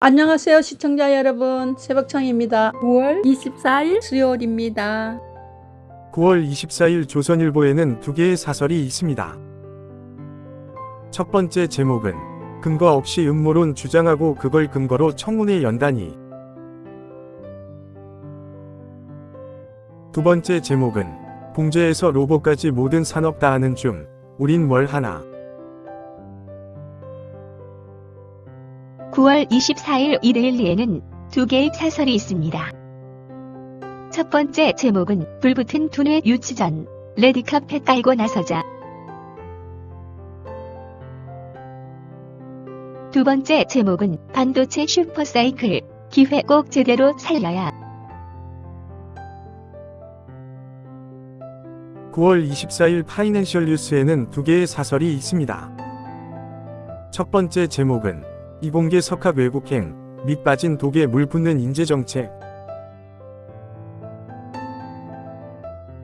안녕하세요 시청자 여러분. 새벽청입니다. 9월 24일 수요일입니다. 9월 24일 조선일보에는 두 개의 사설이 있습니다. 첫 번째 제목은 근거 없이 음모론 주장하고 그걸 근거로 청문회 연단이. 두 번째 제목은 봉제에서 로봇까지 모든 산업 다 하는 중 우린 뭘 하나 9월 24일 이데일리에는 두 개의 사설이 있습니다. 첫 번째 제목은 불붙은 두뇌 유치 전 레드카펫 깔고 나서자. 두 번째 제목은 반도체 슈퍼사이클 기회 꼭 제대로 살려야. 9월 24일 파이낸셜 뉴스에는 두 개의 사설이 있습니다. 첫 번째 제목은 이공계 석학 외국행, 밑 빠진 독에 물 붓는 인재정책.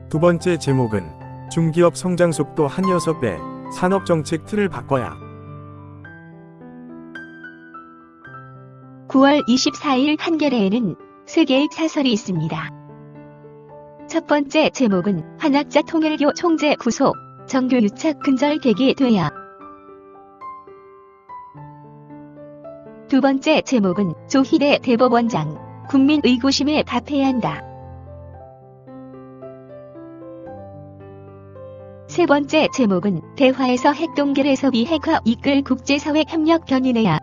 두 번째 제목은 중기업 성장 속도 한 6배, 산업정책 틀을 바꿔야. 9월 24일 한겨레에는 세 개의 사설이 있습니다. 첫 번째 제목은 한학자 통일교 총재 구속, 정교 유착 근절 계기 되야. 두 번째 제목은 조희대 대법원장, 국민 의구심에 답해야 한다. 세 번째 제목은 대화에서 핵동결 해석이 핵화 이끌 국제사회 협력 견인해야.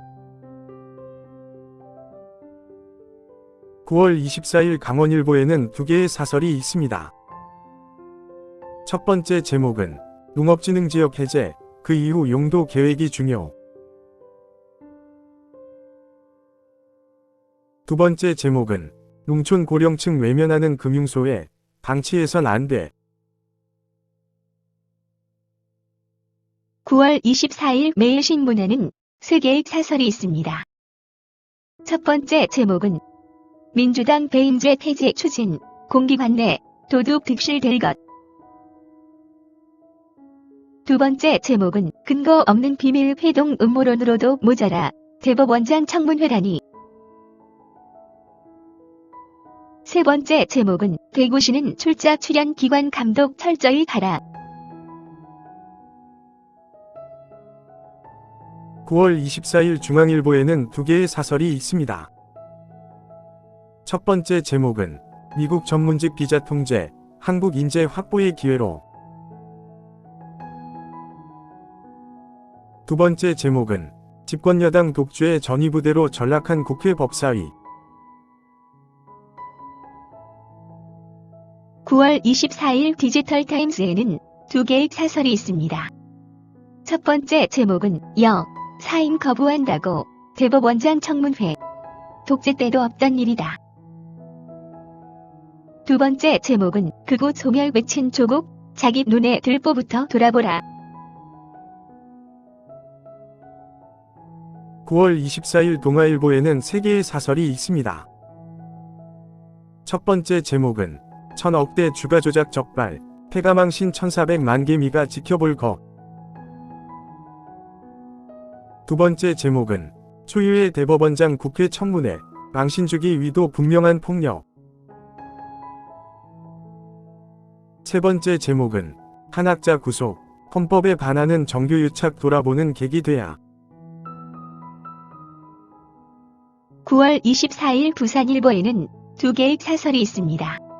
9월 24일 강원일보에는 두 개의 사설이 있습니다. 첫 번째 제목은 농업진흥지역 해제, 그 이후 용도 계획이 중요. 두 번째 제목은 농촌 고령층 외면하는 금융소에 방치해선 안 돼. 9월 24일 매일신문에는 세 개의 사설이 있습니다. 첫 번째 제목은 민주당 배임죄 폐지 추진, 공기관내, 도둑 득실될 것. 두 번째 제목은 근거 없는 비밀 회동 음모론으로도 모자라, 대법원장 청문회라니. 세 번째 제목은 대구시는 출자 출연 기관 감독 철저히 하라. 9월 24일 중앙일보에는 두 개의 사설이 있습니다. 첫 번째 제목은 미국 전문직 비자 통제, 한국 인재 확보의 기회로. 두 번째 제목은 집권 여당 독주의 전위부대로 전락한 국회 법사위. 9월 24일 디지털 타임스에는 두 개의 사설이 있습니다. 첫 번째 제목은 여, 사임 거부한다고 대법원장 청문회. 독재 때도 없던 일이다. 두 번째 제목은 그곳 소멸 외친 조국, 자기 눈에 들보부터 돌아보라. 9월 24일 동아일보에는 세 개의 사설이 있습니다. 첫 번째 제목은 천억대 주가 조작 적발, 폐가망신 1400만 개 미가 지켜볼 것. 두 번째 제목은 초유의 대법원장 국회 청문회, 망신주기 위도 분명한 폭력. 세 번째 제목은 한학자 구속, 헌법에 반하는 정규유착 돌아보는 계기 돼야. 9월 24일 부산일보에는 두 개의 사설이 있습니다.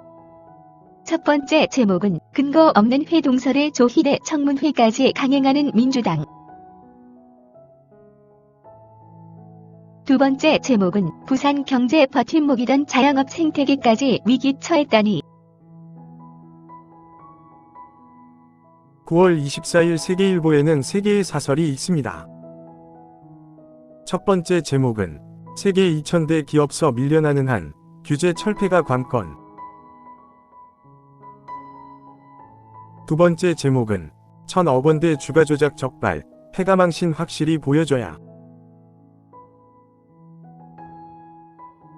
첫 번째 제목은 근거 없는 회 동설의 조희대 청문회까지 강행하는 민주당. 두 번째 제목은 부산 경제 버팀목이던 자영업 생태계까지 위기 처했다니. 9월 24일 세계일보에는 세 개의 사설이 있습니다. 첫 번째 제목은 세계 2000대 기업서 밀려나는 한 규제 철폐가 관건. 두 번째 제목은 1000억 원대 주가 조작 적발, 폐가망신 확실히 보여줘야.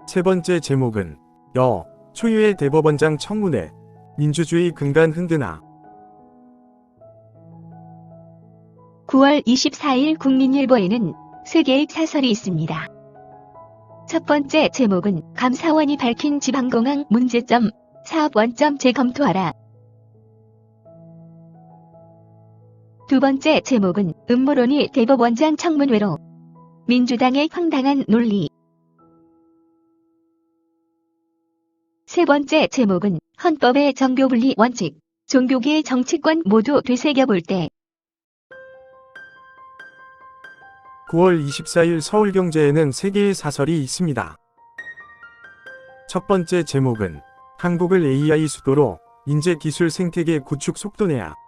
세 번째 제목은 여, 초유의 대법원장 청문회, 민주주의 근간 흔드나. 9월 24일 국민일보에는 세 개의 사설이 있습니다. 첫 번째 제목은 감사원이 밝힌 지방공항 문제점, 사업 원점 재검토하라. 두 번째 제목은 음모론이 대법원장 청문회로 민주당의 황당한 논리. 세 번째 제목은 헌법의 정교분리 원칙, 종교계의 정치권 모두 되새겨볼 때 9월 24일 서울경제에는 세 개의 사설이 있습니다. 첫 번째 제목은 한국을 AI 수도로 인재 기술 생태계 구축 속도내야.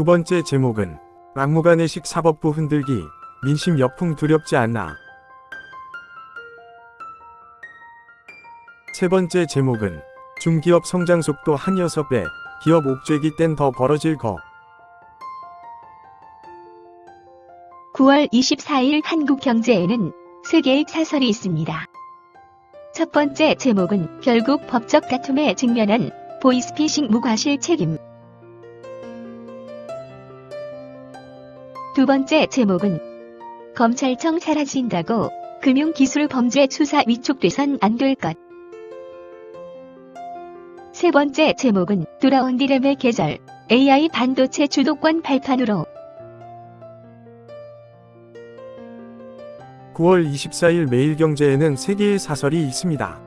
두 번째 제목은 막무가내식 사법부 흔들기 민심 역풍 두렵지 않나. 세 번째 제목은 중기업 성장 속도 한 6배, 기업 옥죄기 땐 더 벌어질 거. 9월 24일 한국경제에는 세 개의 사설이 있습니다. 첫 번째 제목은 결국 법적 다툼에 직면한 보이스피싱 무과실 책임. 두 번째 제목은 검찰청 사라진다고 금융기술 범죄 수사 위촉돼선 안 될 것. 세 번째 제목은 돌아온 디램의 계절 AI 반도체 주도권 발판으로 9월 24일 매일경제에는 세 개의 사설이 있습니다.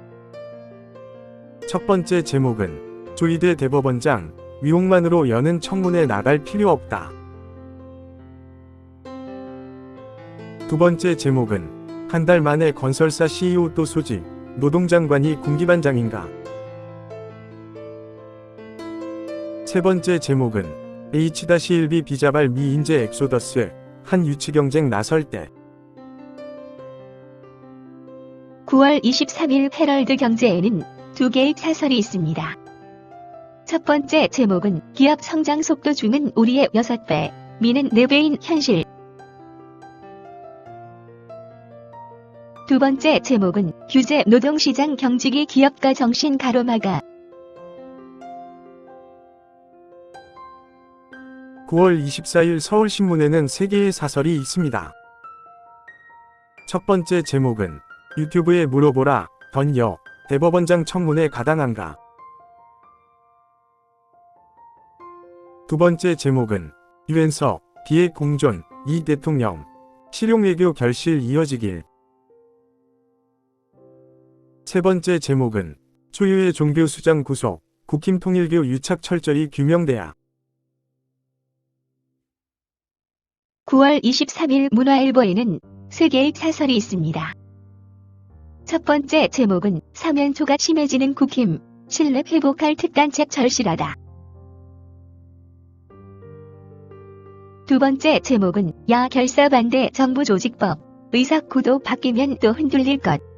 첫 번째 제목은 조이대 대법원장 위용만으로 여는 청문회 나갈 필요 없다. 두 번째 제목은 한 달 만에 건설사 CEO 또 소집, 노동장관이 군기반장인가. 세 번째 제목은 H-1B 비자발 미인재 엑소더스, 한 유치 경쟁 나설 때 9월 23일 헤럴드 경제에는 두 개의 사설이 있습니다. 첫 번째 제목은 기업 성장 속도 중은 우리의 6배, 미는 4배인 현실. 두 번째 제목은 규제 노동시장 경직이 기업가 정신 가로막아 9월 24일 서울신문에는 세 개의 사설이 있습니다. 첫 번째 제목은 유튜브에 물어보라, 던여, 대법원장 청문회 가당한가. 두 번째 제목은 유엔서, 비핵 공존, 이 대통령, 실용 외교 결실 이어지길. 세 번째 제목은 초유의 종교 수장 구속, 국힘 통일교 유착 철저히 규명돼야. 9월 23일 문화일보에는 세 개의 사설이 있습니다. 첫 번째 제목은 사면초가 심해지는 국힘, 신뢰 회복할 특단책 절실하다. 두 번째 제목은 야 결사 반대 정부 조직법, 의사 구도 바뀌면 또 흔들릴 것.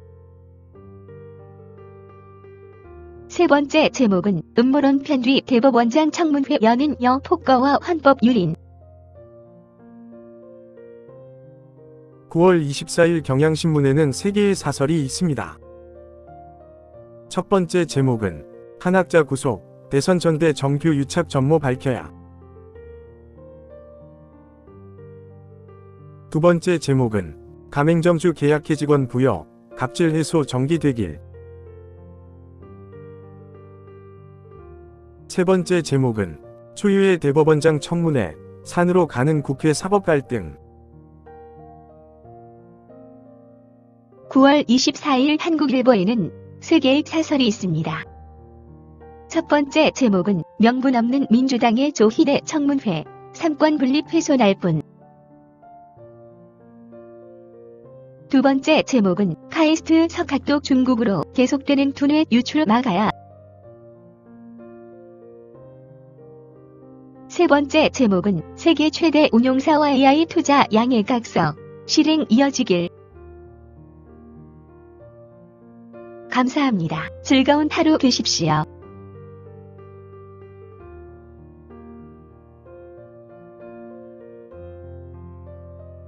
세 번째 제목은 음모론 편뒤 대법원장 청문회 여는 여 폭거와 헌법 유린. 9월 24일 경향신문에는 세 개의 사설이 있습니다. 첫 번째 제목은 한학자 구속, 대선 전대 정규 유착 전모 밝혀야. 두 번째 제목은 가맹점주 계약해 직원 부여, 갑질 해소 정기되길. 세 번째 제목은 초유의 대법원장 청문회, 산으로 가는 국회 사법 갈등. 9월 24일 한국일보에는 세 개의 사설이 있습니다. 첫 번째 제목은 명분 없는 민주당의 조희대 청문회, 삼권 분립 훼손 할 뿐. 두 번째 제목은 카이스트 석학도 중국으로 계속되는 두뇌 유출 막아야. 세 번째 제목은 세계 최대 운용사와 AI 투자 양해 각서, 실행 이어지길. 감사합니다. 즐거운 하루 되십시오.